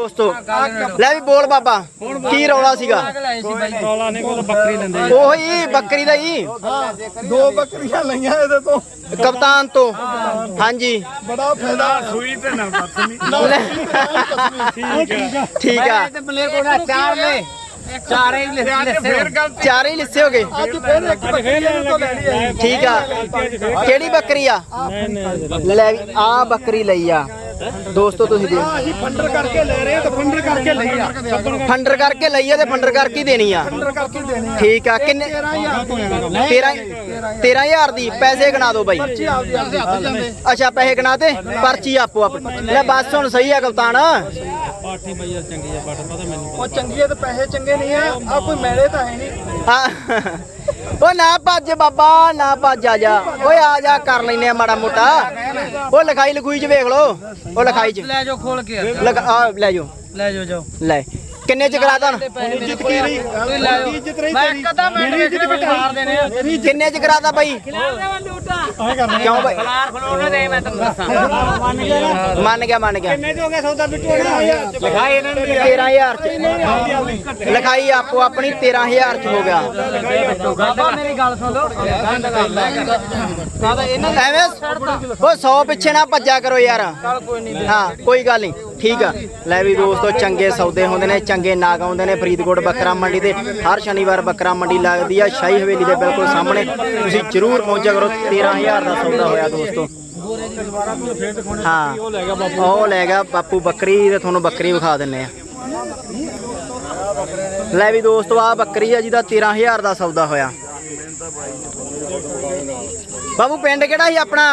ਦੋਸਤੋ ਲੈ ਵੀ ਬੋਲ ਬਾਬਾ ਕੀ ਰੌਲਾ ਸੀਗਾ? ਰੌਲਾ ਨਹੀਂ ਕੋਈ ਬੱਕਰੀ ਲੈਂਦੇ ਉਹੀ ਬੱਕਰੀ ਦਾ ਹੀ। ਦੋ ਬੱਕਰੀਆਂ ਲਈਆਂ ਇਹਦੇ ਤੋਂ। ਕਪਤਾਨ ਤੋਂ। ਹਾਂਜੀ। ਬੜਾ ਫਾਇਦਾ। ਸੂਈ ਤੇ ਨਾ ਪਰਸਨੀ ਠੀਕ ਆ। ਮਲੇ ਕੋਲ ਚਾਰ ਨੇ। ਚਾਰੇ ਹੀ ਚਾਰੇ ਹੀ ਲਿੱਸੇ ਹੋ ਗਏ। ਅੱਜ ਫਿਰ ਇੱਕ ਬੱਕਰੀ ਇਹਦੇ ਤੋਂ ਲੈਣੀ ਹੈ ਠੀਕ ਆ। ਕਿਹੜੀ ਬੱਕਰੀ ਆ? ਲੈ ਵੀ ਆ ਬੱਕਰੀ ਲਈ ਆ। ਦੋਸਤੋ ਤੁਸੀਂ ਦੇਖੋ। ਅਸੀਂ ਫੰਡਰ ਕਰਕੇ ਲੈ ਰਹੇ ਹਾਂ ਤੇ ਫੰਡਰ ਕਰਕੇ ਲਈ ਆ। ਫੰਡਰ ਕਰਕੇ ਲਈ ਆ ਤੇ ਫੰਡਰ ਕਰਕੇ ਹੀ ਦੇਣੀ ਆ। ਫੰਡਰ ਕਰਕੇ ਦੇਣੀ ਆ। ਠੀਕ ਆ। ਕਿੰਨੇ 13000 ਤੋਂ ਲੈਣਾ 13 13000 ਦੀ। ਪੈਸੇ ਗਣਾ ਦਿਓ ਬਾਈ। ਪਰਚੀ ਆਪਦੀ ਆਪਦੀ ਹੱਥ ਜਾਂਦੇ। ਅੱਛਾ ਪੈਸੇ ਗਣਾ ਤੇ ਪਰਚੀ ਆਪੋ ਆਪਣੀ ਲੈ ਬਸ ਹੁਣ ਸਹੀ ਆ ਕਪਤਾਨ। ਪਾਠੀ ਬਈ ਯਾਰ ਚੰਗੀ ਆ ਪਾਠ ਪਤਾ ਮੈਨੂੰ ਉਹ ਚੰਗੀ ਹੈ ਤੇ ਪੈਸੇ ਚੰਗੇ ਨਹੀਂ ਆ ਆ ਕੋਈ ਮੈਲੇ ਤਾਂ ਹੈ ਨਹੀਂ। ਹਾਂ। ਉਹ ਨਾ ਭੱਜ ਬਾਬਾ ਨਾ ਭੱਜ ਆ ਜਾ। ਓਏ ਆ ਜਾ ਕਰ ਲੈਨੇ ਆ ਮਾੜਾ ਮੋਟਾ। ਉਹ ਲਿਖਾਈ ਲਖੂਈ ਚ ਵੇਖ ਲੋ ਉਹ ਲਿਖਾਈ ਚ। ਲੈ ਜਾਓ ਖੋਲ ਕੇ। ਲਗਾ ਆ ਲੈ ਜਾਓ। ਲੈ ਜਾਓ ਜਾਓ। ਲੈ। ਕਿੰਨੇ ਚ ਕਰਾ ਦਾਂ ਇੱਜ਼ਤ ਕੀ ਰਹੀ? ਮਾਰ ਦੇਣੇ ਆ। ਕਿੰਨੇ ਚ ਕਰਾ ਦਾਂ ਬਾਈ ਕਿਉਂ ਬਾਈ? ਖਲਾਰ ਖਲੋਣੇ ਦੇ ਮੈਂ ਤੁਹਾਨੂੰ ਦੱਸਾਂ। ਮੰਨ ਗਿਆ ਮੰਨ ਗਿਆ ਕਿੰਨੇ ਹੋ ਗਿਆ ਸੌਦਾ ਬਿੱਟੂ? ਲਿਖਾਈ ਇਹਨਾਂ ਨੂੰ 13000 ਚ। ਲਿਖਾਈ ਆਪੋ ਆਪਣੀ 13000 ਚ ਹੋ ਗਿਆ। ਬਾਬਾ ਮੇਰੀ ਗੱਲ ਸੁਣ ਲਓ। ਇਹਨਾਂ ਐਵੇਂ ਉਹ 100 ਪਿੱਛੇ ਨਾ ਭੱਜਾ ਕਰੋ ਯਾਰ। ਹਾਂ ਕੋਈ ਗੱਲ ਨਹੀਂ ਠੀਕ ਆ। ਲੈ ਵੀ ਦੋਸਤੋ ਚੰਗੇ ਸੌਦੇ ਹੁੰਦੇ ਨੇ ਚੰਗੇ ਨਾਗ ਆਉਂਦੇ ਨੇ। ਫਰੀਦਕੋਟ ਬੱਕਰਾ ਮੰਡੀ ਤੇ ਹਰ ਸ਼ਨੀਵਾਰ ਬੱਕਰਾ ਮੰਡੀ ਲੱਗਦੀ ਆ ਸ਼ਾਹੀ ਹਵੇਲੀ ਦੇ ਬਿਲਕੁਲ ਸਾਹਮਣੇ। ਤੁਸੀਂ ਜ਼ਰੂਰ ਪਹੁੰਚਿਆ ਕਰੋ 13000 ਦਾ ਸੌਦਾ ਹੋਇਆ ਦੋਸਤੋ। ਹਾਂ ਉਹ ਲੈ ਗਿਆ ਬਾਪੂ ਬੱਕਰੀ ਤੇ ਤੁਹਾਨੂੰ ਬੱਕਰੀ ਵਿਖਾ ਦਿੰਨੇ ਆ। ਲੈ ਵੀ ਦੋਸਤੋ ਆ ਬੱਕਰੀ ਆ ਜਿਹਦਾ 13000 ਦਾ ਸੌਦਾ ਹੋਇਆ। ਬਾਬੂ ਪਿੰਡ ਕਿਹੜਾ ਸੀ ਆਪਣਾ?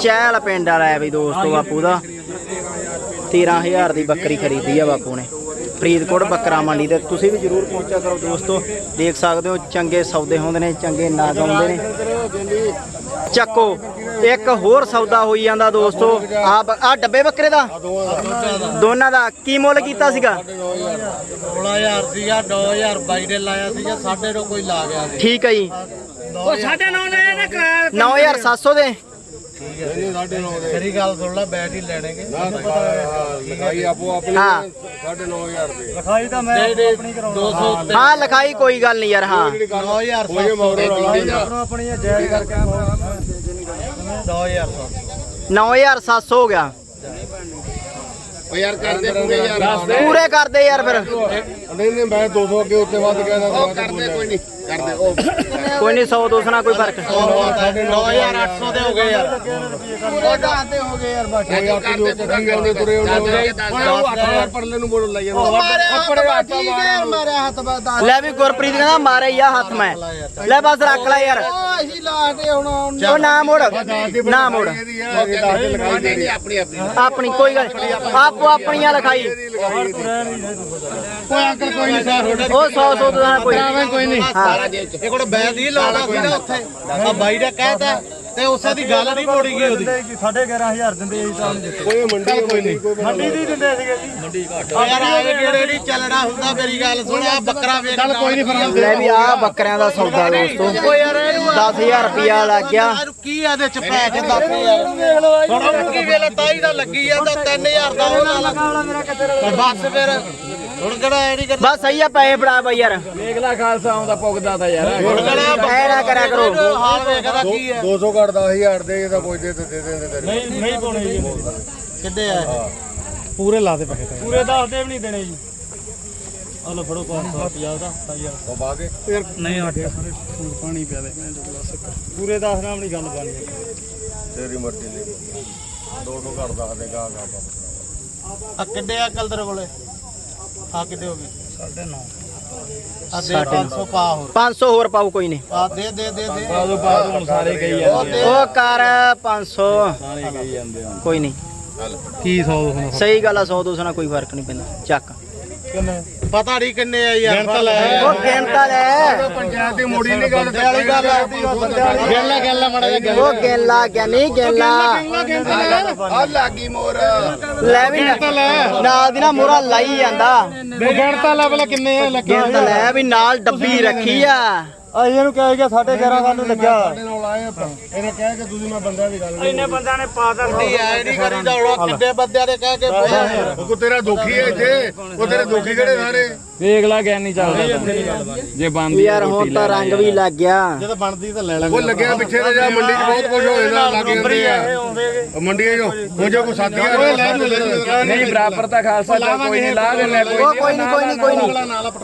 ਚਹਿਲ ਪਿੰਡ ਵਾਲਾ ਹੈ ਵੀ ਦੋਸਤੋ ਬਾਪੂ ਦਾ। 13000 ਦੀ ਬੱਕਰੀ ਖਰੀਦੀ ਆ ਬਾਪੂ ਨੇ। ਫਰੀਦਕੋਟ ਬੱਕਰਾ ਮੰਡੀ ਤੇ ਤੁਸੀਂ ਵੀ ਜਰੂਰ ਪਹੁੰਚਿਆ ਕਰੋ ਦੋਸਤੋ। ਦੇਖ ਸਕਦੇ ਹੋ ਚੰਗੇ ਸੌਦੇ ਹੁੰਦੇ ਨੇ ਚੰਗੇ ਨਾਗ ਆਉਂਦੇ ਨੇ। ਚੱਕੋ ਇੱਕ ਹੋਰ ਸੌਦਾ ਹੋਈ ਜਾਂਦਾ ਦੋਸਤੋ। ਆ ਆ ਡੱਬੇ ਬੱਕਰੇ ਦਾ? ਦੋਨਾਂ ਦਾ। ਕੀ ਮੁੱਲ ਕੀਤਾ ਸੀਗਾ? 16000 ਸੀਗਾ 2022 ਦੇ ਲਾਇਆ ਸੀਗਾ ਸਾਡੇ ਤੋਂ ਕੋਈ ਲਾ ਗਿਆ ਠੀਕ ਹੈ ਜੀ। ਉਹ ਸਾਡੇ ਨਾਲ ਨੇ ਇਹਨੇ ਕਰਾਇਆ 9700 ਦੇ। ਮੇਰੀ ਗੱਲ ਸੁਣ ਲੈ ਬੈਟ ਹੀ ਲੈਣਗੇ। ਲਿਖਾਈ ਆਪੋ ਆਪਣੀ ਹਾਂ। 9500 ਦੇ ਲਿਖਾਈ ਤਾਂ ਮੈਂ ਆਪਣੀ 200 ਹਾਂ। ਲਿਖਾਈ ਕੋਈ ਗੱਲ ਨਹੀਂ ਯਾਰ ਹਾਂ। 9000 ਹੋਏ ਮੌਰੇ ਰੌਲਾ ਆਪਣੀ ਜਾਇਜ਼ ਕਰਕੇ 2000 9700 ਹੋ ਗਿਆ। ਯਾਰ ਕਰਦੇ ਪੂਰੇ ਯਾਰ। ਪੂਰੇ ਕਰਦੇ ਯਾਰ ਫਿਰ। ਨਹੀਂ ਨਹੀਂ ਮੈਂ 200 ਅੱਗੇ ਉੱਤੇ ਵੱਧ ਗਿਆ ਉਹ ਕਰਦੇ ਕੋਈ ਨਹੀਂ। ਕਰਦੇ। ਉਹ ਕੋਈ ਨਹੀਂ 100 200 ਨਾਲ ਕੋਈ ਫ਼ਰਕ 9800 ਦੇ ਹੋ ਗਏ ਯਾਰ। ਪੂਰੇ ਦਾਂਤੇ ਹੋ ਗਏ ਯਾਰ ਬਸ। ਕੋਈ ਆਪੀ ਦੇ ਉੱਤੇ ਡੰਗੇ ਉਹਨੇ ਤੁਰੇ ਉਹਨੇ ਉਹ 8000 ਪਰਲੇ ਨੂੰ ਮੋੜ ਲਈ ਜਾਂਦਾ ਮਾਰਿਆ ਹੱਥ ਠੀਕ ਹੈ ਯਾਰ ਮਾਰਿਆ। ਹੱਥ ਬਸ ਦੱਸ ਲੈ ਵੀ ਗੁਰਪ੍ਰੀਤ ਕਹਿੰਦਾ ਮਾਰੇ ਆ ਹੱਥ ਮੈਂ। ਲੈ ਬਸ ਰੱਖ ਲੈ ਯਾਰ। ਅਸੀਂ ਲਾਸਟ ਹੁਣ ਹੁਣ ਉਹ ਨਾ ਮੋੜ। ਨਾ ਮੋੜ। ਇਹਦੀ ਆ ਇਹ ਦੱਸ ਦੀ ਲਿਖਾਈ ਦੇ ਆਪਣੀ ਆਪਣੀ। ਆਪਣੀ ਕੋਈ ਗੱਲ। ਆਪੋ ਆਪਣੀਆਂ ਲਿਖਾਈ। ਕੋਈ ਅੰਕਲ ਕੋਈ ਨਹੀਂ ਸਾਰ ਉਹ 100 100 ਦਾ ਕੋਈ ਕੋਈ ਨਹੀਂ। ਹਾਂ। ਇਹ ਕੋਲ ਬੈਦ ਹੀ ਲਾਉਣਾ ਸੀ ਨਾ ਉੱਥੇ। ਆ ਬਾਈ ਦਾ ਕਹਿਤਾ। ਤੇ ਉਸੇ ਦੀ ਗੱਲ ਨਹੀਂ ਮੋੜੀ ਗਈ ਉਹਦੀ। ਸਾਢੇ 11000 ਦਿੰਦੇ ਜੀ ਤਾਂ। ਨਹੀਂ ਕੋਈ ਮੰਡੀ ਕੋਈ ਨਹੀਂ ਕੋਈ ਮੰਡੀ। ਦੀ ਦਿੰਦੇ ਸੀਗੇ ਜੀ। ਯਾਰ ਆਏ ਗੇੜੇ ਨਹੀਂ ਚੱਲਣਾ ਹੁੰਦਾ ਮੇਰੀ ਗੱਲ ਸੁਣ ਆ ਬੱਕਰਾ ਵੇਖ ਚੱਲ ਕੋਈ ਨਹੀਂ ਲੈ ਵੀ ਆ ਬੱਕਰਿਆਂ ਦਾ ਸੌਦਾ ਦੋਸਤੋ। ਓ ਯਾਰ ਇਹਨੂੰ 10000 ਰੁਪਿਆ ਲੱਗ ਗਿਆ। ਕੀ ਇਹਦੇ ਚ ਪੈ ਕੇ ਦੱਸ ਯਾਰ। ਹੁਣ ਮੁੱਕੀ ਵੇਲੇ ਤਾਈ ਦਾ ਲੱਗੀ ਜਾਂਦਾ 3000 ਦਾ ਉਹ ਨਾਲ ਬਸ ਫਿਰ ਹੁਣ ਕਿਹੜਾ ਐ ਨਹੀਂ ਕਰਦਾ ਬਸ ਸਹੀ ਆ ਪੈਸੇ ਫੜਾ ਬਾਈ ਯਾਰ। ਮੇਗਲਾ ਖਾਲਸਾ ਆਉਂਦਾ ਪੁੱਗਦਾ ਤਾਂ ਯਾਰ। ਹੁਣ ਕਿਹੜਾ ਐ ਨਾ ਕਰਿਆ ਕਰੋ। ਹਾਲ ਵੇਖਦਾ ਕੀ ਹੈ 200 ਘੱਟ 10000 ਦੇ ਇਹਦਾ ਕੋਈ ਦੇ ਦੇ ਦੇ ਦੇ ਤੇਰੇ ਨਹੀਂ ਨਹੀਂ ਪਾਉਣੇ ਜੀ। ਕਿੱਦੇ ਆ? ਪੂਰੇ ਲਾ ਦੇ ਪੈਸੇ ਪੂਰੇ ਦੱਸ ਦੇ ਵੀ ਨਹੀਂ ਦੇਣੇ ਜੀ। ਆ ਲੋ ਫੜੋ 550 ਦਾ 1000 ਉਹ ਬਾਗੇ ਨਹੀਂ ਹਟਿਆ ਪਾਣੀ ਪਿਆ ਦੇ। ਪੂਰੇ ਦੱਸ ਨਾਲ ਨਹੀਂ ਗੱਲ ਬਣਨੀ ਤੇਰੀ ਮਰਜ਼ੀ ਨਹੀਂ 200 ਘੱਟ ਦੱਸ ਦੇ ਗਾ ਗਾ ਆ ਕਿੱਡੇ ਆ ਕਲ ਤੇਰੇ ਕੋਲੇ? ਆ ਕਿੱਡੇ ਹੋ ਗਏ? 9.5 ਆ ਦੇ 500 ਪਾ ਹੋਰ। 500 ਹੋਰ ਪਾਉ ਕੋਈ ਨਹੀਂ। ਆ ਦੇ ਦੇ ਦੇ ਦੇ। ਬਾਦੋਂ ਬਾਅਦ ਹੁਣ ਸਾਰੇ ਗਈ ਜਾਂਦੇ ਉਹ ਕਰ 500 ਸਾਰੇ ਗਈ ਜਾਂਦੇ ਹੁਣ ਕੋਈ ਨਹੀਂ। ਕੀ 100 ਹੁਣ ਸਹੀ ਗੱਲ ਆ 100 200 ਨਾਲ ਕੋਈ ਫ਼ਰਕ ਨਹੀਂ ਪੈਂਦਾ। ਚੱਕ। ਕਿੰਨੇ? ਪਤਾ ਨਹੀਂ ਕਿੰਨੇ ਆ ਯਾਰ ਉਹ ਗਿਣਤਾ ਲੈ। ਪੰਚਾਇਤ ਦੀ ਮੋੜੀ ਨਹੀਂ ਗੱਲ ਬੰਦੇ ਵਾਲੀ ਗੱਲ ਆ। ਗੱਲਾਂ। ਗੱਲਾਂ ਮੜਾ ਜਾ ਉਹ ਗਿਣਲਾ ਗਿਆਨੀ ਗਿਣਲਾ। ਆ ਲੱਗੀ ਮੋਰ। ਲੈ ਵੀ ਨਾ- ਨਾਲ ਦੀ ਨਾ ਮੋਰਾ ਲਾਈ ਜਾਂਦਾ। ਗਣਤਾ ਲੈਵਲ ਕਿੰਨੇ ਆ ਲੱਗੇ ਗਿਣਤਾ ਲੈ ਵੀ ਨਾਲ ਡੱਬੀ ਰੱਖੀ ਆ। ਆ ਇਹਨੂੰ ਕਹਿ ਗਿਆ 11.5 ਸਾਨੂੰ ਲੱਗਿਆ। ਆਏ ਆਪਾਂ ਇਹਨੇ ਕਹਿ ਕੇ ਤੁਸੀਂ ਮੈਂ ਬੰਦਿਆਂ ਦੀ ਗੱਲ ਇੰਨੇ ਬੰਦਿਆਂ ਨੇ ਪਾਤਾ ਨਹੀਂ ਐ ਨਹੀਂ ਕਰੀਦਾ ਹੁਣ ਕਿੰਨੇ ਬੰਦਿਆਂ ਨੇ ਕਹਿ ਕੇ ਬੋਲਿਆ ਉਹ ਕੋ ਤੇਰਾ ਦੁਖੀ ਹੈ ਇੱਥੇ। ਉਹ ਤੇਰੇ ਦੁਖੀ ਕਿਹੜੇ ਸਾਰੇ? ਵੇਖ ਲਾ ਗਿਆ ਨਹੀਂ ਚੱਲਦਾ ਜੇ ਬੰਦ ਵੀ ਯਾਰ ਹੁਣ ਤਾਂ ਰੰਗ ਵੀ ਲੱਗ ਗਿਆ। ਜਦੋਂ ਬਣਦੀ ਤਾਂ ਲੈ ਉਹ ਲੱਗਿਆ ਪਿੱਛੇ ਤੇ ਜਾ ਮੰਡੀ 'ਚ ਬਹੁਤ ਕੁਝ ਹੋ ਜਾਂਦਾ ਲੱਗ ਜਾਂਦੇ ਆ। ਉਹ ਮੰਡੀਆਂ 'ਚੋਂ ਉਹ ਜੋ ਕੋ ਸਾਥੀ ਆ ਲੈ ਜੂ ਲੈ ਜੂ ਨਹੀਂ ਬਰਾਬਰ ਤਾਂ ਖਾਲਸਾ ਦਾ ਕੋਈ ਨਹੀਂ ਲਾ ਦੇ ਲੈ ਕੋਈ ਉਹ ਕੋਈ ਨਹੀਂ ਕੋਈ ਨਹੀਂ ਕੋਈ ਨਹੀਂ।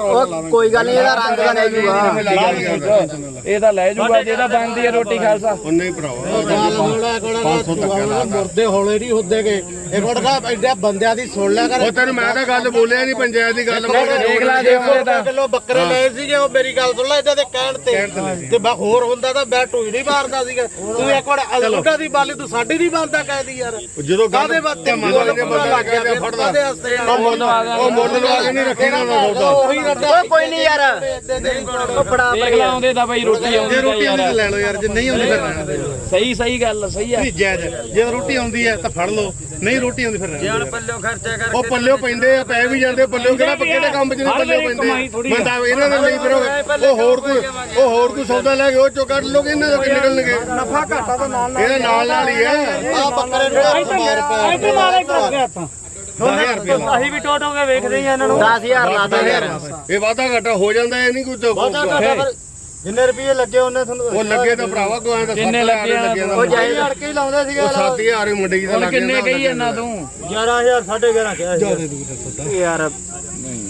ਉਹ ਕੋਈ ਗੱਲ ਨਹੀਂ ਇਹਦਾ ਰੰਗ ਤਾਂ ਲੈ ਜੂਗਾ। ਇਹ ਤਾਂ ਲੈ ਜੂਗਾ। ਜੇ ਤਾਂ ਬੰਦੀ ਹੈ ਰੋਟੀ ਖਾਲਸਾ। ਉਹ ਨਹੀਂ ਭਰਾਵਾ ਗੱਲ ਹੋਣਾ ਕੋਣਾ ਮੁਰਦੇ ਹੌਲੇ ਨਹੀਂ ਹੁੰਦੇ ਗਏ ਇਹ ਕੋਣ ਕਾ ਐਡਾ ਬੰਦਿਆਂ ਦੀ ਸੁਣ ਲਿਆ ਕਰ। ਉਹ ਤੈਨੂੰ ਮੈਂ ਤਾਂ ਗੱਲ ਬੋਲਿਆ ਨਹੀਂ ਪੰਚਾਇਤ ਦੀ ਗੱਲ ਮੈਂ ਦੇਖ ਲਾ ਦੇ ਉਹਦੇ ਤਾਂ ਕਿਲੋ ਬੱਕਰੇ ਲਏ ਸੀਗੇ ਉਹ ਮੇਰੀ ਗੱਲ ਸੁਣ ਲੈ ਇਹਨਾਂ ਦੇ ਕਹਿਣ ਤੇ। ਤੇ ਬਾ ਹੋਰ ਹੁੰਦਾ ਤਾਂ ਮੈਂ ਢੂਈ ਨਹੀਂ ਮਾਰਦਾ ਸੀਗਾ। ਤੂੰ ਇੱਕ ਵਾਰ ਅਲੂਟਾ ਦੀ ਬਾਲੀ ਤੂੰ ਸਾਡੀ ਨਹੀਂ ਬੰਦਾ ਕਹਿਦੀ ਯਾਰ। ਜਦੋਂ ਗੱਲ ਕਾਦੇ ਬਾਤੇ ਮੰਨ ਕੇ ਬੰਦਾ ਲੱਗ ਗਿਆ ਫੜਦਾ। ਕਾਦੇ ਹਸਤੇ ਯਾਰ? ਉਹ ਮੁੱਲ ਉਹ ਮੁੱਲ ਲਵਾ ਕੇ ਨਹੀਂ ਉਹਨਾਂ ਸੌਦਾ ਉਹੀ ਰੱਡਾ ਉਹ ਕੋਈ ਨਹੀਂ ਯਾਰ। ਉਹ ਫੜਾ ਦੇਖ ਲਾ ਆਉਂਦੇ ਤਾਂ ਬਈ ਰੋਟੀ ਆਉਂਦੀ ਤਾਂ ਯਾਰ। ਲੈ ਲਓ ਯਾਰ ਜੇ ਨਹੀਂ ਆਉਂਦੀ ਫਿਰ ਰਹਿਣ ਸਹੀ ਸਹੀ ਗੱਲ ਸਹੀ ਆ। ਜਾਇਜ਼ ਜੇ ਰੋਟੀ ਆਉਂਦੀ ਹੈ ਤਾਂ ਫੜ ਲਓ। ਨਹੀਂ ਰੋਟੀ ਆਉਂਦੀ ਫਿਰ ਰਹਿਣ ਦਿਓ। ਪੱਲਿਓ ਖਰਚਾ ਕਰ ਉਹ ਪੱਲਿਓ ਪੈਂਦੇ ਆ ਪੈ ਵੀ ਜਾਂਦੇ ਪੱਲਿਓ ਕਿਹੜਾ ਪੱਕੇ ਦੇ ਕੰਮ 'ਚ ਨਹੀਂ ਪੱਲਿਓ ਪੈਂਦੇ ਬੰਦਾ ਇਹਨਾਂ ਦੇ ਲਈ ਫਿਰ ਉਹ ਹੋਰ ਕੋਈ ਉਹ ਹੋਰ ਕੋਈ ਸੌਦਾ ਲੈ ਕੇ ਉਹ ਚੋਂ ਕੱਢ ਲੋਗੇ ਇਹਨਾਂ ਤੋਂ ਕਿ ਨਿਕਲਣਗੇ? ਨਫਾ ਘਾਟਾ ਤਾਂ ਨਾਲ ਨਾਲ ਇਹਦੇ ਨਾਲ ਨਾਲ ਹੀ ਹੈ ਆ ਬੱਕਰੇ ਨੂੰ ਹੱਥ ਮਾਰ ਪਾ ਇੱਥੇ ਮਾਰੇ ਕਰ ਗਿਆ ਆਪਾਂ। ਅਸੀਂ ਵੀ ਟੋਟ ਹੋ ਕੇ ਵੇਖਦੇ ਹੀ ਆ ਇਹਨਾਂ ਨੂੰ। 10000 ਲਾਤਾ ਯਾਰ। ਇਹ ਵਾਧਾ ਘਾਟਾ ਹੋ ਜਾਂਦਾ ਇਹ ਨਹੀਂ ਕੋਈ ਤਾਂ ਜਿੰਨੇ ਰੁਪਏ ਲੱਗੇ ਉਹਨੇ ਤੁਹਾਨੂੰ ਉਹ ਲੱਗੇ ਤਾਂ ਭਰਾਵਾ ਕੋਈ ਤਾਂ ਕਿੰਨੇ ਲੱਗੇ ਆ? ਉਹ ਜਾਏ ਲੜਕੇ ਹੀ ਲਾਉਂਦੇ ਸੀਗੇ ਉਹ 7000 ਮੰਡੀ ਦਾ ਲੱਗ ਕਿੰਨੇ ਜਾਂਦਾ ਕਹੀ ਇਹਨਾਂ ਤੂੰ? 11000 11.5 ਕਿਹਾ ਸੀ। ਯਾਰ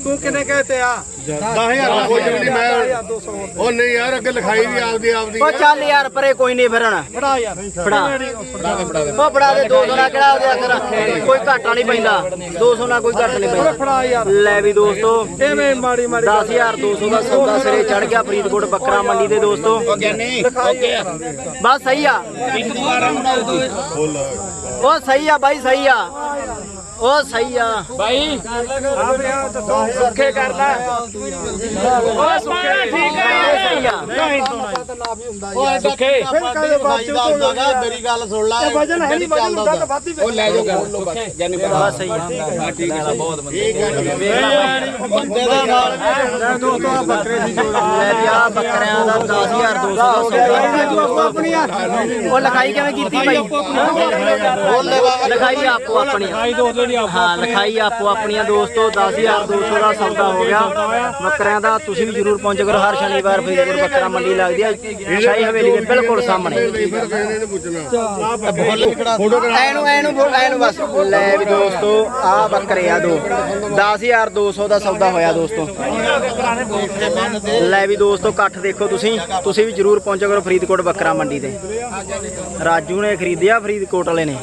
ਤੂੰ ਕਿੰਨੇ ਕਹਤੇ ਆ? 10000 ਕੁਝ ਵੀ ਨਹੀਂ ਮੈਂ ਉਹ ਨਹੀਂ ਯਾਰ ਅੱਗੇ ਲਿਖਾਈ ਵੀ ਆਪਦੀ ਆਪਦੀ ਉਹ ਚੱਲ ਯਾਰ ਪਰੇ ਕੋਈ ਨਹੀਂ ਫਿਰਣਾ ਫੜਾ ਯਾਰ। ਫੜਾ। ਉਹ ਫੜਾ ਦੇ 200 ਨਾਲ ਕਿਹੜਾ ਉਹਦੇ ਅਸਰ ਕੋਈ ਘਾਟਾ ਨਹੀਂ ਪੈਂਦਾ। 200 ਨਾਲ ਕੋਈ ਘੱਟ ਨਹੀਂ ਪੈਂਦਾ। ਲੈ ਵੀ ਦੋਸਤੋ ਐਵੇਂ ਮਾੜੀ ਮਾੜੀ 10200 ਦਾ ਸੌਦਾ ਸਿਰੇ ਚੜ ਗਿਆ ਫਰੀਦਕੋਟ ਬੱਕਰਾ ਮੰਡੀ ਦੇ ਦੋਸਤੋ। ਬਸ ਸਹੀ ਆ। ਉਹ ਸਹੀ ਆ ਬਾਈ ਸਹੀ ਆ। ਉਹ ਸਹੀ ਆ। ਬਾਈ। ਸੁੱਖੇ ਕਰ ਲੈ ਉਹ ਸੁੱਖੇ। ਠੀਕ ਉਹ ਸਹੀ ਆ। ਉਹ ਸੁੱਖੇ। ਭਾਈ ਦਾ ਹੁੰਦਾ ਮੇਰੀ ਗੱਲ ਸੁਣ ਲੈ ਵਜਨ ਹੈ ਨਹੀਂ ਵਜਨ ਹੁੰਦਾ ਤਾਂ ਉਹ ਲੈ ਜਾਓ ਬਸ ਸਹੀ ਆ ਬੰਦੇ ਦਾ ਨਾਲ ਲੈ। ਵੀ ਆ ਬੱਕਰਿਆਂ ਦਾ 10200 ਦਾ ਸੌਦਾ ਹੋਇਆ ਦੋਸਤੋ ਉਹ ਲਿਖਾਈ ਕਿਵੇਂ ਕੀਤੀ ਬਾਈ ਲਿਖਾਈ ਆਪੋ ਆਪਣੀ ਹਾਂ ਲਿਖਾਈ ਆਪੋ ਆਪਣੀਆਂ ਦੋਸਤੋ 10200 ਦਾ ਸੌਦਾ ਹੋ ਗਿਆ। ਬੱਕਰਿਆਂ ਦਾ ਤੁਸੀਂ ਵੀ ਜਰੂਰ ਪਹੁੰਚਿਆ ਕਰੋ ਹਰ ਸ਼ਨੀਵਾਰ ਫਰੀਦਕੋਟ ਬੱਕਰਾ ਮੰਡੀ ਲੱਗਦੀ ਆ। ਸ਼ਾਹੀ ਹਵੇਲੀ ਦੇ ਬਿਲਕੁਲ ਸਾਹਮਣੇ। ਐਨੂੰ ਐਨੂੰ ਬੋਲ ਐਨੂੰ ਬਸ ਲੈ ਵੀ ਦੋਸਤੋ ਆ ਬੱਕਰੇ ਆ ਦੋ। 10200 ਦਾ ਸੌਦਾ ਹੋਇਆ ਦੋਸਤੋ। ਲੈ ਵੀ ਦੋਸਤੋ ਇਕੱਠ ਦੇਖੋ ਤੁਸੀਂ। ਤੁਸੀਂ ਵੀ ਜਰੂਰ ਪਹੁੰਚਿਆ ਕਰੋ ਫਰੀਦਕੋਟ ਬੱਕਰਾ ਮੰਡੀ ਤੇ। ਰਾਜੂ ਨੇ ਖਰੀਦਿਆ ਫਰੀਦਕੋਟ ਵਾਲੇ ਨੇ।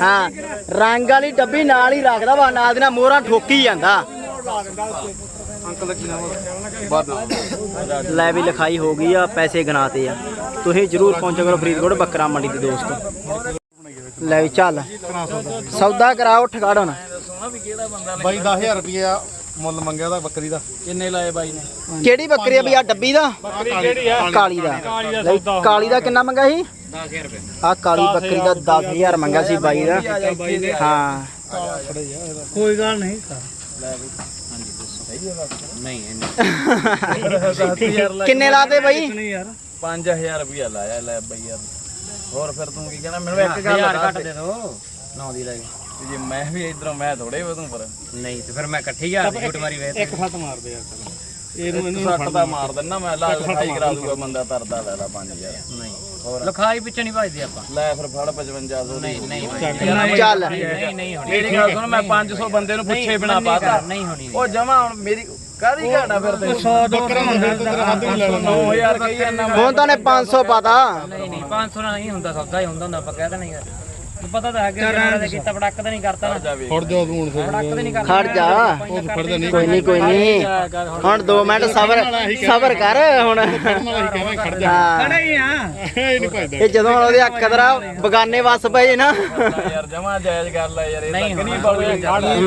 ਹਾਂ ਰੰਗ ਵਾਲੀ ਡੱਬੀ ਨਾਲ ਹੀ ਰੱਖਦਾ ਵਾ ਨਾਲ ਦੀ ਨਾਲ ਮੋਹਰਾਂ ਠੋਕੀ ਜਾਂਦਾ। ਲੈ ਵੀ ਲਿਖਾਈ ਹੋ ਗਈ ਆ ਪੈਸੇ ਗਨਾਤੇ ਆ। ਤੁਸੀਂ ਜਰੂਰ ਪਹੁੰਚਿਆ ਕਰੋ ਫਰੀਦਕੋਟ ਬੱਕਰਾ ਮੰਡੀ ਦੇ ਦੋਸਤੋ। ਲੈ ਵੀ ਚੱਲ। ਸੌਦਾ ਕਰਾਓ ਠਗਾੜ ਹੁਣ। ਬਾਈ 10000 ਰੁਪਇਆ ਮੁੱਲ ਮੰਗਿਆ ਦਾ ਬੱਕਰੀ ਦਾ। ਕਿੰਨੇ ਲਾਏ ਬਾਈ ਨੇ? ਕਿਹੜੀ ਬੱਕਰੀ ਆ ਵੀ ਆ ਡੱਬੀ ਦਾ? ਕਾਲੀ ਦਾ। ਕਾਲੀ ਦਾ ਕਿੰਨਾ ਮੰਗਾ ਸੀ? 10000 ਰੁਪਏ। ਆ ਕਾਲੀ ਬੱਕਰੀ ਦਾ 10000 ਮੰਗਾ ਸੀ ਬਾਈ ਦਾ। ਹਾਂ। ਕੋਈ ਗੱਲ ਨਹੀਂ। ਕਿੰਨੇ ਲਾਤੇ ਬਾਈ? ਨਹੀਂ ਯਾਰ 5000 ਰੁਪਇਆ ਲਾਇਆ ਲੈ ਬਾਈ ਯਾਰ। ਹੋਰ ਫਿਰ ਤੂੰ ਕੀ ਕਹਿਣਾ? ਮੈਨੂੰ ਇੱਕ ਗੱਲ ਘੱਟ ਦੇ। ਦੋ ਨੌ ਦੀ ਲੈ ਜੇ ਮੈਂ ਵੀ ਇਧਰੋਂ ਮੈਂ ਥੋੜੇ ਵਧੂ ਪਰ। ਨਹੀਂ ਤੇ ਫਿਰ ਮੈਂ ਇਕੱਠੀ ਯਾਰ ਦੀ ਛੁੱਟ ਮਾਰੀ ਵੇ ਇੱਕ ਸੱਤ ਮਾਰਦੇ ਯਾਰ ਚਲੋ ਇਹਨੂੰ ਇਹਨੂੰ ਸੱਟ ਦਾ ਮਾਰ ਦਿੰਨਾ ਮੈਂ ਲਾ ਲਿਖਾਈ ਕਰਾ ਦੂਗਾ ਬੰਦਾ ਤਰਦਾ ਲੈ ਲਾ 5000 ਨਹੀਂ। ਲਿਖਾਈ ਪਿੱਛੇ ਨਹੀਂ ਭਜਦੇ ਆਪਾਂ। ਲੈ ਫਿਰ ਫੜ 5500 ਨਹੀਂ ਨਹੀਂ ਚੱਲ। ਨਹੀਂ ਨਹੀਂ ਹੋਣੀ। ਮੇਰੀ ਗੱਲ ਸੁਣ ਮੈਂ 500 ਬੰਦੇ ਨੂੰ ਪੁੱਛੇ ਬਿਨਾ ਪਾਤਾ ਨਹੀਂ ਹੋਣੀ। ਉਹ ਜਮਾ ਹੁਣ ਮੇਰੀ ਕਾਦੀ ਘਾਟਾ ਫਿਰ ਤੇ 100 ਬੱਕਰਾ ਹੁੰਦਾ ਤੇਰਾ ਹੱਥ ਵੀ ਲੈ ਲੈਣਾ 9000 ਕਹੀ ਜਾਂਦਾ ਹੁਣ ਤਾਂ ਨੇ 500 ਪਾਤਾ। ਨਹੀਂ ਨਹੀਂ 500 ਨਾਲ ਨਹੀਂ ਹੁੰਦਾ ਸੌਦਾ ਹੀ ਹੁੰਦਾ ਹੁੰਦਾ ਆਪਾਂ ਕਹਿ ਦੇਣਾ ਯਾਰ ਪਤਾ ਤਾਂ ਹੈ ਕਿ ਇਹਨਾਂ ਨੇ ਕੀਤਾ ਪਟਾਕ ਤਾਂ ਨਹੀਂ ਕਰਤਾ ਨਾ। ਫੜ ਜਾਓ ਤੂੰ ਹੁਣ ਪਟਾਕ ਤਾਂ ਨਹੀਂ ਕਰਤਾ। ਖੜ ਜਾ। ਫੜਦਾ ਨਹੀਂ। ਕੋਈ ਨਹੀਂ ਕੋਈ ਨਹੀਂ। ਹੁਣ 2 ਮਿੰਟ ਸਬਰ ਸਬਰ ਕਰ ਹੁਣ। ਖੜ ਜਾ। ਹਾਂ। ਨਹੀਂ ਆ। ਇਹ ਨਹੀਂ ਭਜਦਾ। ਇਹ ਜਦੋਂ ਉਹਦੇ ਕਦਰਾ ਬਗਾਨੇ ਵਸ ਪਏ ਨਾ। ਯਾਰ ਜਮਾ ਜਾਇਜ਼ ਗੱਲ ਹੈ ਯਾਰ ਇਹ ਤੱਕ ਨਹੀਂ ਬੜੀ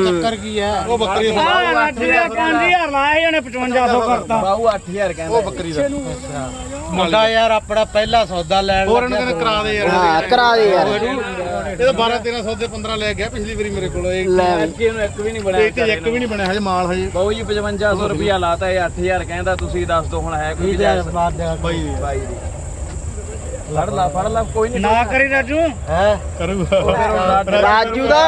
ਚੱਕਰ ਕੀ ਹੈ ਉਹ ਬੱਕਰੀ ਆ 5000 ਲਾਇਆ ਇਹਨੇ 5500 ਕਰਤਾ। ਬਾਹੂ 8000 ਕਹਿੰਦਾ ਉਹ ਬੱਕਰੀ ਦਾ। ਮੁੰਡਾ ਯਾਰ ਆਪਣਾ ਪਹਿਲਾ ਸੌਦਾ ਲੈਣ ਹੋਰ ਇਹਨਾਂ ਕਰਾ ਦੇ ਯਾਰ। ਹਾਂ ਕਰਾ ਦੇ ਯਾਰ। ਇਹ ਤਾਂ 12 1300 ਦੇ 15 ਲੈ ਗਿਆ ਪਿਛਲੀ ਵਾਰੀ ਮੇਰੇ ਕੋਲ। ਇਹ ਲੈ ਵੀ ਐਤਕੀ ਇਹਨੂੰ ਇੱਕ ਵੀ ਨਹੀਂ ਬਣਿਆ ਇਹ ਤੇ ਇੱਕ ਵੀ ਨਹੀਂ ਬਣਿਆ ਹਜੇ ਮਾਲ ਹਜੇ। ਬਾਊ ਜੀ 5500 ਰੁਪਿਆ ਲਾਤਾ ਇਹ 8000 ਕਹਿੰਦਾ ਤੁਸੀਂ ਦੱਸ ਦੋ ਹੁਣ ਹੈ ਕੋਈ ਜਾਇਜ਼ ਬਾਈ ਬਾਈ ਦੀ ਫੜ ਲਾ ਫੜ ਲਾ ਕੋਈ ਨਹੀਂ ਨਾ ਕਰੀ ਰਾਜੂ। ਕਰੂਗਾ। ਰਾਜੂ ਦਾ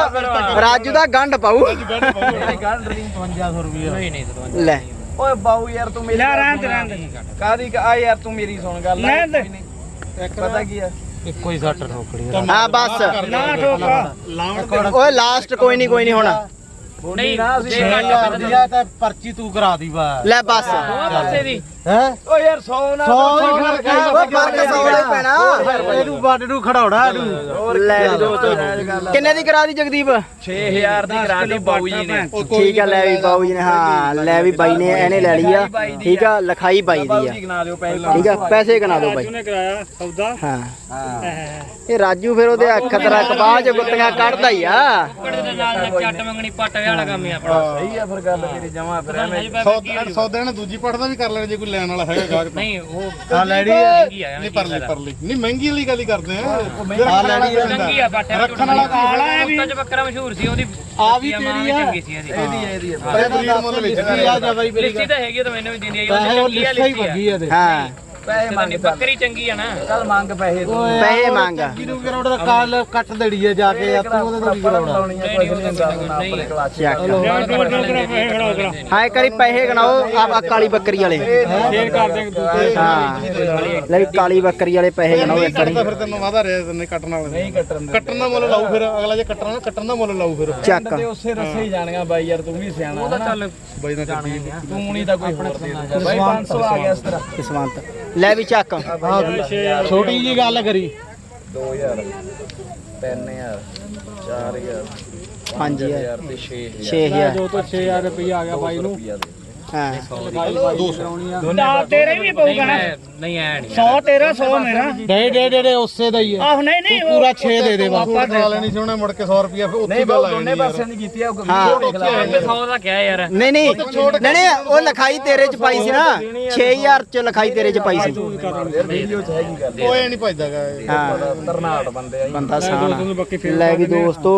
ਰਾਜੂ ਦਾ ਗੰਢ ਪਾਉ ਮੇਰੀ ਗੱਲ ਰਹੀ 5500 ਰੁਪਿਆ ਨਹੀਂ ਨਹੀਂ ਲੈ। ਓਏ ਬਾਊ ਯਾਰ ਤੂੰ ਮੇਰੀ ਲੈ ਰਹਿਣ ਦੇ ਰਹਿਣ ਦੇ। ਕਾਦੀ ਆ ਯਾਰ ਤੂੰ ਮੇਰੀ ਸੁਣ ਗੱਲ। ਰਹਿਣ ਦੇ। ਕੋਈ ਨਹੀਂ। ਪਤਾ ਕੀ ਆ? ਇੱਕੋ ਹੀ ਸੱਟ ਠੋਕੜੀ ਹਾਂ ਬਸ। ਨਾ ਠੋਕਾ। ਓਏ ਲਾਸਟ ਕੋਈ ਨਹੀਂ ਕੋਈ ਨਹੀਂ ਹੁਣ। ਨਹੀਂ ਨਾ ਅਸੀਂ ਦਿਆ ਤਾਂ ਪਰਚੀ ਤੂੰ ਕਰਾ ਦੀ ਬਾ ਲੈ ਬਸ। ਪਾਸੇ ਦੀ। ਹੈ? ਓ ਯਾਰ 100 ਨਾ ਓਏ ਫ਼ਰਕ ਸੌਲੇ ਪੈਣਾ ਇਹਨੂੰ ਬਾਡ ਨੂੰ ਖੜਾਉਣਾ ਇਹਨੂੰ। ਲੈ ਦੋਸਤੋ ਕਿੰਨੇ ਦੀ ਕਰਾ ਦੀ ਜਗਦੀਪ? 6000 ਦੀ ਗਾਰੰਟੀ ਬਾਊ ਜੀ ਨੇ। ਠੀਕ ਆ ਲੈ ਵੀ ਬਾਊ ਜੀ ਨੇ ਹਾਂ ਲੈ ਵੀ ਬਾਈ ਨੇ ਇਹਨੇ ਲੈ ਲਈ ਆ। ਠੀਕ ਆ ਲਿਖਾਈ ਬਾਈ ਦੀ ਆ। ਗਨਾ ਠੀਕ ਆ ਪੈਸੇ ਗਣਾ ਦਿਓ ਬਾਈ। ਨੇ ਕਰਾਇਆ ਸੌਦਾ। ਹਾਂ। ਇਹ ਰਾਜੂ ਫਿਰ ਉਹਦੇ ਅੱਖ ਤਰਾ ਕਬਾਹ ਚ ਗੁੱਤੀਆਂ ਕੱਢਦਾ ਹੀ ਆ। ਚੱਟ ਮੰਗਣੀ ਪੱਟ ਵਾਲਾ ਕੰਮ ਹੀ ਆਪਣਾ। ਸਹੀ ਆ ਫਿਰ ਗੱਲ ਤੇਰੀ ਜਮਾ ਫਿਰ ਐਵੇਂ। ਸੌਦੇ ਨੇ ਦੂਜੀ ਪੱਟ ਦਾ ਵੀ ਕਰ ਲੈਣਾ ਜੇ ਕੋਈ ਲੈਣ ਵਾਲਾ ਹੈਗਾ ਗਾਹਕ ਤਾਂ। ਨਹੀਂ ਉਹ ਆ। ਲੈਣੀ ਹੈ ਨਹੀਂ ਪਰਲੀ ਪਰਲੀ। ਨਹੀਂ ਮਹਿੰਗੀ ਵਾਲੀ ਗੱਲ ਹੀ ਕਰਦੇ ਆ। ਆ ਲੈਣੀ ਹੈ ਚੰਗੀ ਆ ਪੱਟ ਰੱਖਣ ਵਾਲਾ ਕਾਲਾ ਹੈ ਵੀ ਚ ਬੱਕਰਾ ਮਸ਼ਹੂਰ ਸੀ ਉਹਦੀ ਆ ਵੀ ਤੇਰੀ ਆ? ਚੰਗੀ ਸੀ ਇਹਦੀ। ਇਹਦੀ ਹੈ ਇਹਦੀ ਹੈ। ਬੜੇ ਬਰੀਡ ਮੁੱਲ ਵਿੱਚ ਕੀ ਆ ਜਾ ਬਾਈ ਮੇਰੀ ਲਿਸਟੀ ਤਾਂ ਹੈਗੀ ਆ ਤਾਂ ਮੈਨੂੰ ਵੀ ਦਿੰਦੀ ਆ ਉਹ ਆ ਲਿਖਾ ਹੀ ਆ। ਵੱਗੀ ਇਹਦੇ। ਹਾਂ। ਪੈਸੇ ਮੰਗ ਬੱਕਰੀ ਚੰਗੀ ਆ ਨਾ। ਚੱਲ ਮੰਗ ਪੈਸੇ ਤੂੰ। ਪੈਸੇ ਮੰਗ। ਕਿਨੂੰ ਕਰੋੜ ਦਾ ਕਾਲ ਕੱਟ ਦੇੜੀ ਹੈ ਜਾ ਕੇ ਆ ਤੂੰ ਉਹਦੇ ਤੋਂ ਕੀ ਕਰਾਉਣਾ। ਆ ਹਾਂ ਇੱਕ ਵਾਰੀ ਪੈਸੇ ਗਣਾਓ ਆ ਆ ਕਾਲੀ ਬੱਕਰੀ ਵਾਲੇ। ਫੇਰ ਕਰ ਦੇ ਹਾਂ ਲੈ ਕਾਲੀ ਬੱਕਰੀ ਵਾਲੇ ਪੈਸੇ ਗਣਾਓ ਇੱਕ ਵਾਰੀ। ਤਾਂ ਫਿਰ ਤੈਨੂੰ ਵਾਦਾ ਰਿਹਾ ਤੈਨੂੰ ਕੱਟਣ ਵਾਲੇ ਨਹੀਂ ਕੱਟਣ ਦੇ ਕੱਟਣ ਦਾ ਮੁੱਲ ਲਾਊ ਫਿਰ ਅਗਲਾ ਜੇ ਕੱਟਣਾ ਨਾ ਕੱਟਣ ਦਾ ਮੁੱਲ ਲਾਊ ਫਿਰ। ਚੱਕ। ਤੇ ਉਸੇ ਰਸੇ ਹੀ ਜਾਣੀਆਂ ਬਾਈ ਯਾਰ ਤੂੰ ਵੀ ਸਿਆਣਾ ਉਹਦਾ ਚੱਲ ਬਾਈ ਨਾਲ ਕੱਟੀ ਤੂੰ ਨਹੀਂ ਤਾਂ ਕੋਈ ਹੋਰ ਦੇ ਦੇ। ਬਾਈ 500 ਆ ਗਿਆ ਇਸ ਤਰ੍ਹਾਂ। ਕਿਸਮਤ ਲੈ ਵੀ ਚੱਕ। ਛੋਟੀ ਜੀ ਗੱਲ ਕਰੀ। 2000 3000 4000 5000 5000 ਤੇ 6000 6000 ਜੋ ਤੋਂ 6000 ਰੁਪਏ ਆ ਗਿਆ ਬਾਈ ਨੂੰ। ਹਾਂ ਤਾਂ ਤੇਰੇ ਵੀ ਪਊਗਾ ਨਾ ਨਹੀਂ ਐ ਨਹੀਂ 100 ਤੇਰਾ 100 ਮੇਰਾ ਦੇ ਦੇ ਦੇ ਦੇ ਉਸੇ ਦਾ ਹੀ ਹੈ ਆਹ ਨਹੀਂ ਨਹੀਂ ਪੂਰਾ 6 ਦੇ ਦੇ ਬਸ ਆਪਾਂ ਕਰਾ ਲੈਣੀ ਸੀ ਉਹਨੇ ਮੁੜ ਕੇ 100 ਰੁਪਿਆ ਫਿਰ ਉੱਥੇ ਨਹੀਂ ਗੱਲ ਆ ਦੋਨੇ ਪਾਸੇ ਨਹੀਂ ਕੀਤੀ ਆ ਹਾਂ। ਦੇਖ ਲੈ 100 ਦਾ ਕਿਹਾ ਯਾਰ ਨਹੀਂ ਨਹੀਂ ਨਹੀਂ ਨਹੀਂ ਉਹ ਲਿਖਾਈ ਤੇਰੇ ਚ ਪਾਈ ਸੀ ਨਾ 6000 ਚ ਲਿਖਾਈ ਤੇਰੇ ਚ ਪਾਈ ਸੀ ਵੀਡੀਓ ਚ ਹੈਗੀ ਗੱਲ ਓਏ ਨਹੀਂ ਭਜਦਾਗਾ ਹਾਂ ਤਰਨਾਟ ਬੰਦੇ ਆ ਬੰਦਾ ਸਾਨ ਲੈ ਵੀ ਦੋਸਤੋ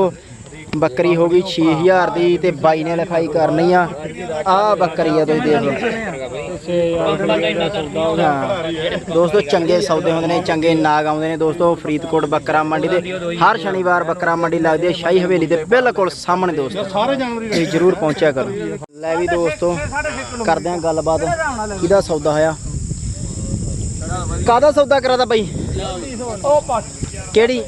ਬੱਕਰੀ ਹੋ ਗਈ 6000 ਦੀ ਤੇ ਬਾਈ ਨੇ ਲਿਖਾਈ ਕਰਨੀ ਆ। ਆ ਬੱਕਰੀ ਆ ਤੁਸੀਂ ਦੇਖ ਲਓ। ਦੋਸਤੋ ਚੰਗੇ ਸੌਦੇ ਹੁੰਦੇ ਨੇ ਚੰਗੇ ਨਾਗ ਆਉਂਦੇ ਨੇ ਦੋਸਤੋ ਫਰੀਦਕੋਟ ਬੱਕਰਾ ਮੰਡੀ ਦੇ। ਹਰ ਸ਼ਨੀਵਾਰ ਬੱਕਰਾ ਮੰਡੀ ਲੱਗਦੀ ਹੈ ਸ਼ਾਹੀ ਹਵੇਲੀ ਦੇ ਬਿਲਕੁਲ ਸਾਹਮਣੇ ਦੋਸਤੋ। ਤੁਸੀਂ ਜਰੂਰ ਪਹੁੰਚਿਆ ਕਰੋ। ਲੈ ਵੀ ਦੋਸਤੋ ਕਰਦੇ ਆਂ ਗੱਲਬਾਤ। ਕਿਹਦਾ ਸੌਦਾ ਹੋਇਆ? ਕਾਹਦਾ ਸੌਦਾ ਕਰਾਦਾ ਬਾਈ? ਉਹ ਕਿਹੜੀ?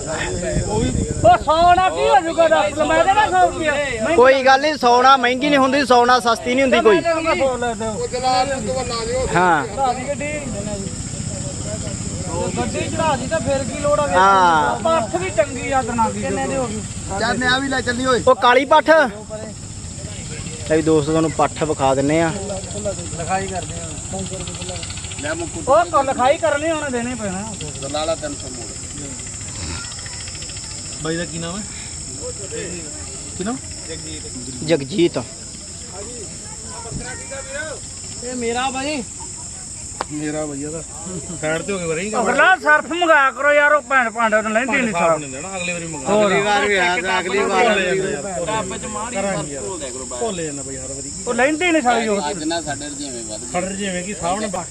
ਉਹ 100 ਨਾ ਕੀ ਹੋ ਜੂਗਾ ਦੱਸ ਮੈਂ ਦੇਣਾ 100 ਰੁਪਏ ਕੋਈ ਗੱਲ ਨਹੀਂ ਸੌਣਾ ਮਹਿੰਗੀ ਨਹੀਂ ਹੁੰਦੀ ਸੌਣਾ ਸਸਤੀ ਨਹੀਂ ਹੁੰਦੀ ਕੋਈ। ਹਾਂ। ਗੱਡੀ। ਚੜਾ ਦੀ ਤਾਂ ਫੇਰ ਕੀ ਲੋੜ ਆ ਹਾਂ। ਪੱਠ ਵੀ ਚੰਗੀ ਆ ਦਨਾ ਕੀ ਕਿੰਨੇ ਦੇ ਹੋ ਗਈ ਚੱਲ ਆ ਵੀ ਲੈ ਚੱਲੀ ਓਏ। ਉਹ ਕਾਲੀ ਪੱਠ। ਲੈ ਵੀ ਦੋਸਤੋ ਤੁਹਾਨੂੰ ਪੱਠ ਵਿਖਾ ਦਿੰਨੇ ਆ। ਉਹ ਕੋ ਲਿਖਾਈ ਕਰਨੀ ਉਹਨੇ ਦੇਣੇ ਪੈਣਾ। ਬਾਈ ਦਾ ਕੀ ਨਾਮ ਹੈ? ਜਗਜੀਤ। ਇਹ ਮੇਰਾ ਬਾਈ। ਮੇਰਾ ਭਈਆ ਦਾ ਸਾਈਡ ਤੇ ਹੋ ਕੇ ਵਰੀ ਅਗਲਾ ਸਰਫ ਮੰਗਾਇਆ ਕਰੋ ਯਾਰ ਉਹ ਭੈਣ ਭਾਂਡੇ ਤੋਂ ਲੈਂਦੀ ਨਹੀਂ ਸਾਰ ਨਹੀਂ ਦੇਣਾ ਅਗਲੀ ਵਾਰੀ ਮੰਗਾ ਅਗਲੀ ਵਾਰ ਵੀ ਆ ਤਾਂ ਅਗਲੀ ਵਾਰ ਭੋਲੇ ਜਾਂਦਾ। ਬਈ। ਹਰ ਵਾਰੀ। ਉਹ ਲੈਂਦੀ ਨਹੀਂ ਸਾਰੀ ਉਹ। ਖੜਰ ਜਿਵੇਂ ਕਿ ਸਾਹਮਣੇ ਬਾ-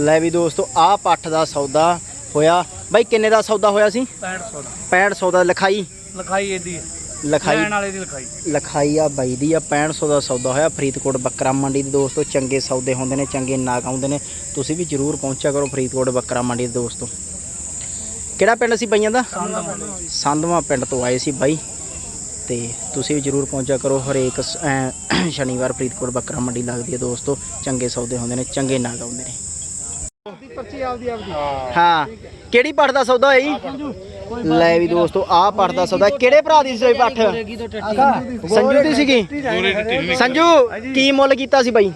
ਲੈ ਵੀ ਦੋਸਤੋ ਆਹ ਪੱਠ ਦਾ ਸੌਦਾ ਹੋਇਆ। ਬਾਈ ਕਿੰਨੇ ਦਾ ਸੌਦਾ ਹੋਇਆ ਸੀ? 6500 ਦਾ। 6500 ਦਾ ਲਿਖਾਈ? ਲਿਖਾਈ ਇਹਦੀ ਹੈ। ਲਿਖਾਈ। ਲੈਣ ਵਾਲੇ ਦੀ ਲਿਖਾਈ। ਲਿਖਾਈ ਆ ਬਾਈ ਦੀ ਆ 6500 ਦਾ ਸੌਦਾ ਹੋਇਆ। ਫਰੀਦਕੋਟ ਬੱਕਰਾ ਮੰਡੀ ਦੇ ਦੋਸਤੋ ਚੰਗੇ ਸੌਦੇ ਹੁੰਦੇ ਨੇ ਚੰਗੇ ਨਾਗ ਆਉਂਦੇ ਨੇ। ਤੁਸੀਂ ਵੀ ਜਰੂਰ ਪਹੁੰਚਿਆ ਕਰੋ ਫਰੀਦਕੋਟ ਬੱਕਰਾ ਮੰਡੀ ਦੇ ਦੋਸਤੋ। ਕਿਹੜਾ ਪਿੰਡ ਸੀ ਬਾਈਆਂ ਦਾ? ਸੰਧਵਾ ਪਿੰਡ। ਤੋਂ ਆਏ ਸੀ ਬਾਈ। ਤੇ ਤੁਸੀਂ ਵੀ ਜਰੂਰ ਪਹੁੰਚਿਆ ਕਰੋ ਹਰੇਕ ਸ- ਐਂ ਸ਼ਨੀਵਾਰ ਫਰੀਦਕੋਟ ਬੱਕਰਾ ਮੰਡੀ ਲੱਗਦੀ ਹੈ ਦੋਸਤੋ। ਚੰਗੇ ਸੌਦੇ ਹੁੰਦੇ ਨੇ ਚੰਗੇ ਨਾਗ ਆਉਂਦੇ ਨੇ। ਹਾਂ। ਕਿਹੜੀ ਪੱਠ ਦਾ ਸੌਦਾ ਜੀ? ਲੈ ਵੀ ਦੋਸਤੋ ਆਹ ਪੱਠ ਦਾ ਸੌਦਾ ਕਿਹੜੇ ਭਰਾ ਦੀ ਸੀ ਪੱਠ? ਸੰਜੂ ਦੀ ਸੀਗੀ? ਸੰਜੂ ਕੀ ਮੁੱਲ ਕੀਤਾ ਸੀ ਬਾਈ?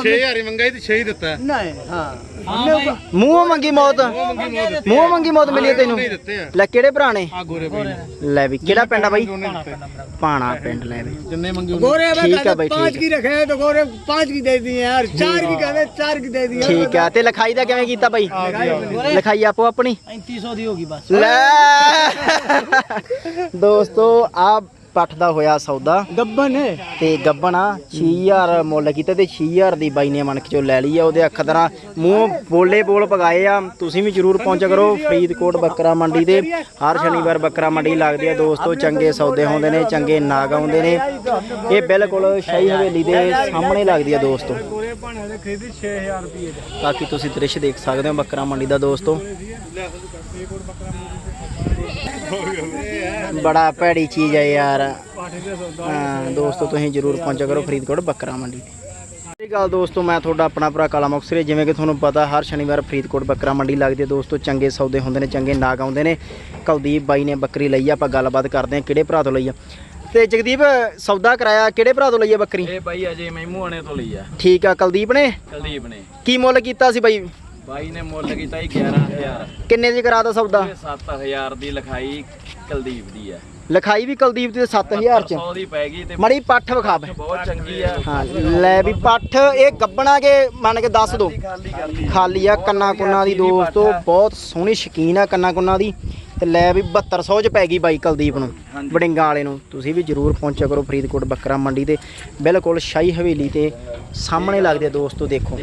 6000 ਹੀ ਮੰਗਾਈ ਤੇ 6 ਹੀ ਦਿੱਤਾ। ਨਹੀਂ ਹਾਂ। ਮੂੰਹੋਂ ਮੰਗੀ ਮੌਤ। ਮੂੰਹੋਂ ਮੰਗੀ ਮੌਤ ਮਿਲੀ ਤੈਨੂੰ। ਲੈ ਕਿਹੜੇ ਭਰਾ ਨੇ? ਆ ਗੋਰੇ ਬਾਈ ਲੈ ਵੀ ਕਿਹੜਾ ਪਿੰਡ ਆ ਬਾਈ? ਪਾਣਾ ਪਿੰਡ ਲੈ ਵੀ। ਜਿੰਨੇ ਮੰਗੀ ਗੋਰੇ ਠੀਕ ਆ ਬਾਈ ਪਾਂਚ ਕੀ ਰੱਖਿਆ ਤਾਂ ਗੋਰੇ ਪਾਂਚ ਕੀ ਦੇ ਦੀ ਯਾਰ ਚਾਰ ਕੀ ਕਹਿੰਦੇ ਚਾਰ ਕੀ ਦੇ ਦੀ ਠੀਕ ਆ ਤੇ ਲਖਾਈ ਦਾ ਕਿਵੇਂ ਕੀਤਾ ਬਈ? ਲਖਾਈ ਆਪੋ ਆਪਣੀ। 3500 ਦੀ ਹੋਗੀ ਬਸ। ਲੈ। ਦੋਸਤੋ ਆਪ ਪੱਠ ਦਾ ਹੋਇਆ ਸੌਦਾ। ਗੱਬਨ ਤੇ ਗੱਬਣਾ 6000 ਮੁੱਲ ਕੀਤਾ ਤੇ 6000 ਦੀ ਬਾਈ ਨੇ ਮਨਕ ਚੋਂ ਲੈ ਲਈ ਆ ਉਹਦੇ ਅੱਖ ਤਰ੍ਹਾਂ ਮੂੰਹ ਬੋਲੇ ਬੋਲ ਪਗਾਏ ਆ। ਤੁਸੀਂ ਵੀ ਜਰੂਰ ਪਹੁੰਚਿਆ ਕਰੋ ਫਰੀਦਕੋਟ ਬੱਕਰਾ ਮੰਡੀ ਦੇ। ਹਰ ਸ਼ਨੀਵਾਰ ਬੱਕਰਾ ਮੰਡੀ ਲੱਗਦੀ ਆ ਦੋਸਤੋ ਚੰਗੇ ਸੌਦੇ ਹੁੰਦੇ ਨੇ ਚੰਗੇ ਨਾਗ ਆਉਂਦੇ ਨੇ। ਇਹ ਬਿਲਕੁਲ ਸ਼ਾਹੀ ਹਵੇਲੀ ਦੇ ਸਾਹਮਣੇ ਲੱਗਦੀ ਆ ਦੋਸਤੋ। ਤਾਂ ਕਿ ਤੁਸੀਂ ਦ੍ਰਿਸ਼ ਦੇਖ ਸਕਦੇ ਹੋ ਬੱਕਰਾ ਮੰਡੀ ਦਾ ਦੋਸਤੋ। ਬੜਾ ਭੈੜੀ ਚੀਜ਼ ਹੈ ਯਾਰ। ਦੋਸਤੋ ਤੁਸੀਂ ਜਰੂਰ ਪਹੁੰਚਿਆ ਕਰੋ ਫਰੀਦਕੋਟ ਬੱਕਰਾ ਮੰਡੀ ਸ਼੍ਰੀ ਅਕਾਲ ਦੋਸਤੋ ਮੈਂ ਤੁਹਾਡਾ ਆਪਣਾ ਭਰਾ ਕਾਲਾ ਮੁਕਸਰੇ ਜਿਵੇਂ ਕਿ ਤੁਹਾਨੂੰ ਪਤਾ ਹਰ ਸ਼ਨੀਵਾਰ ਫਰੀਦਕੋਟ ਬੱਕਰਾ ਮੰਡੀ ਲੱਗਦੀ ਹੈ। ਦੋਸਤੋ ਚੰਗੇ ਸੌਦੇ ਹੁੰਦੇ ਨੇ ਚੰਗੇ ਨਾਗ ਆਉਂਦੇ ਨੇ। ਕੁਲਦੀਪ ਬਾਈ ਨੇ ਬੱਕਰੀ ਲਈ ਆਪਾਂ ਗੱਲਬਾਤ ਕਰਦੇ ਹਾਂ ਕਿਹੜੇ ਭਰਾ ਤੋਂ ਲਈ ਆ। ਤੇ ਜਗਦੀਪ ਸੌਦਾ ਕਰਾਇਆ ਕਿਹੜੇ ਭਰਾ ਤੋਂ ਲਈ ਆ ਬੱਕਰੀ? ਇਹ ਬਾਈ ਅਜੇ ਮੈਮੂਆਣੇ ਤੋਂ ਲਈ ਆ। ਠੀਕ ਆ ਕੁਲਦੀਪ ਨੇ? ਕੁਲਦੀਪ ਨੇ। ਕੀ ਮੁੱਲ ਕੀਤਾ ਸੀ ਬਾਈ? ਬਾਈ ਨੇ ਮੁੱਲ ਕੀਤਾ ਹੀ 11000 ਕਿੰਨੇ ਦੀ ਕਰਾਦਾ ਸੌਦਾ ਇਹ 7000 ਦੀ ਲਿਖਾਈ ਕੁਲਦੀਪ ਦੀ ਆ। ਲਿਖਾਈ ਵੀ ਕੁਲਦੀਪ ਦੀ 7000 ਚ। 100 ਦੀ ਪੈ ਗਈ ਤੇ ਮੜੀ ਪੱਠ ਵਿਖਾ ਬਈ। ਬਹੁਤ ਚੰਗੀ ਆ। ਹਾਂ ਲੈ ਵੀ ਪੱਠ ਇਹ ਗੱਬਣਾ ਕੇ ਮੰਨ ਕੇ ਦੱਸ ਦੋ। ਖਾਲੀ ਆ ਕੰਨਾ ਕੁੰਨਾ ਦੀ ਦੋਸਤੋ ਬਹੁਤ ਸੋਹਣੀ ਸ਼ਕੀਨ ਆ ਕੰਨਾ ਕੁੰਨਾ ਦੀ। ਤੇ ਲੈ ਵੀ 7200 ਚ ਪੈ ਗਈ ਬਾਈ ਕੁਲਦੀਪ ਨੂੰ ਵੜਿੰਗਾ ਵਾਲੇ ਨੂੰ। ਤੁਸੀਂ ਵੀ ਜਰੂਰ ਪਹੁੰਚਿਆ ਕਰੋ ਫਰੀਦਕੋਟ ਬੱਕਰਾ ਮੰਡੀ ਤੇ। ਬਿਲਕੁਲ ਸ਼ਾਹੀ ਹਵੇਲੀ ਤੇ ਸਾਹਮਣੇ ਲੱਗਦੇ ਦੋਸਤੋ ਦੇਖੋ।